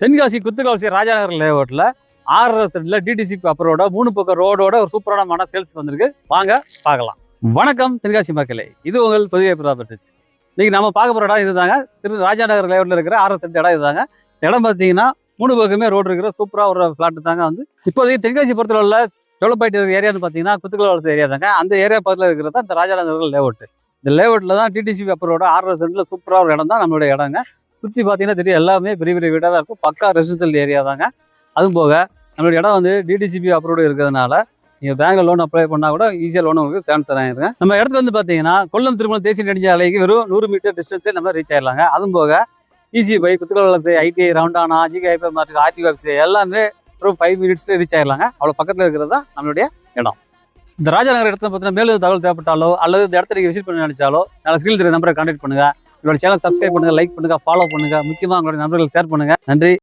தென்காசி குத்துக்கால்சி ராஜாநகர் லேஅவுட்ல ஆர்எஸ் செட்ல டிடிசிபி அப்ரோட மூணு பக்கம் ரோடோட ஒரு சூப்பரான மன சேல்ஸ் வந்திருக்கு. வாங்க பார்க்கலாம். வணக்கம் தென்காசி மக்களே. இது உங்கள் புதிய ப்ராப்பர்ட்டிஸ் இன்னைக்கு நம்ம பார்க்க போகிற இடம் இதுதாங்க. திரு ராஜாநகர் லேஅவுட்ல இருக்கிற ஆர்எஸ் செட் இடம் இதுதாங்க. இடம் பார்த்தீங்கன்னா மூணு பக்கமே ரோடு இருக்கிற சூப்பராக ஒரு ஃப்ளாட்டு தாங்க வந்து. இப்போதைக்கு தென்காசி புறத்தில் உள்ள டெவலப் ஆகிட்டு இருக்கிற ஏரியான்னு பார்த்தீங்கன்னா குத்துக்கால்சி ஏரியா தாங்க. அந்த ஏரியா பக்கத்தில் இருக்கிறது தான் இந்த ராஜாநகர் லேஅவுட் இந்த லேஅவுட்ல தான் டிடிசிபி அப்புறோட ஆர்எஸ் செட்ல சூப்பராக ஒரு இடம் தான் நம்மளுடைய இடங்க. சுற்றி பார்த்தீங்கன்னா தெரியும் எல்லாமே பெரிய பெரிய வீடாக தான் இருக்கும். பக்கா ரெசிடென்சியல் ஏரியா தாங்க. அதுவும் போக நம்மளுடைய இடம் வந்து டிடிசிபி அப்ரூவ்டு இருக்கிறதுனால நீங்கள் பேங்கில் லோன் அப்ளை பண்ணால் கூட ஈஸியாக லோன் உங்களுக்கு சான்சர் ஆகிருங்க நம்ம இடத்துல வந்து பார்த்தீங்கன்னா கொல்லம் திருமணம் தேசிய நெடுஞ்சாலைக்கு வெறும் நூறு மீட்டர் டிஸ்டன்ஸே நம்ம ரீச் ஆயிடலாங்க அதுவும் போக ஈஸி பை குத்துக்கலசை ITI ரவுண்டானா GK hyper market RT office எல்லாமே ஒரு ஃபைவ் மினிட்ஸ்லேயே ரீச் ஆயிடலாங்க அவ்வளோ பக்கத்தில் இருக்கிறது தான் நம்மளுடைய இடம். இந்த ராஜாநகர் இடத்துல பார்த்தீங்கன்னா மேலும் தகவல் தேவைப்பட்டாலோ அல்லது இந்த இடத்துல நீங்கள் விசிட் பண்ண நினைச்சாலோ நல்ல ஸ்கில் திரு நம்பரை கான்டாக்ட் பண்ணுங்கள் என்னோட சேனல் சப்ஸ்கிரைப் பண்ணுங்க லைக் பண்ணுங்க ஃபாலோ பண்ணுங்க. முக்கியமாக உங்களுடைய நண்பர்கள் ஷேர் பண்ணுங்க. நன்றி.